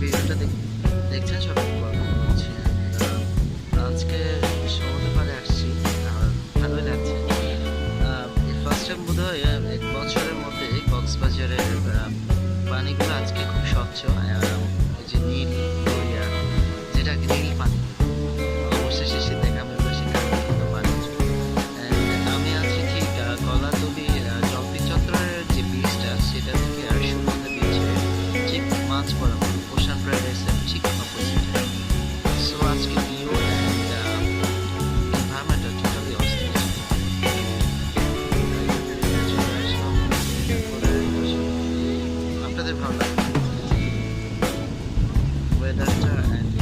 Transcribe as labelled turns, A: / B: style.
A: ভিডিওটা দেখছেন সবাইকে আচ্ছা, আজকে সমুদ্র পাড়ে আসছি। ভালোই লাগছে। ফার্স্ট টাইম বোধ হয় এক বছরের মধ্যে কক্সবাজারের পানিগুলো আজকে খুব স্বচ্ছ। যে নীল যেটা নীল পানি যে বীজটা সেটা মাছ বরাবর। weather and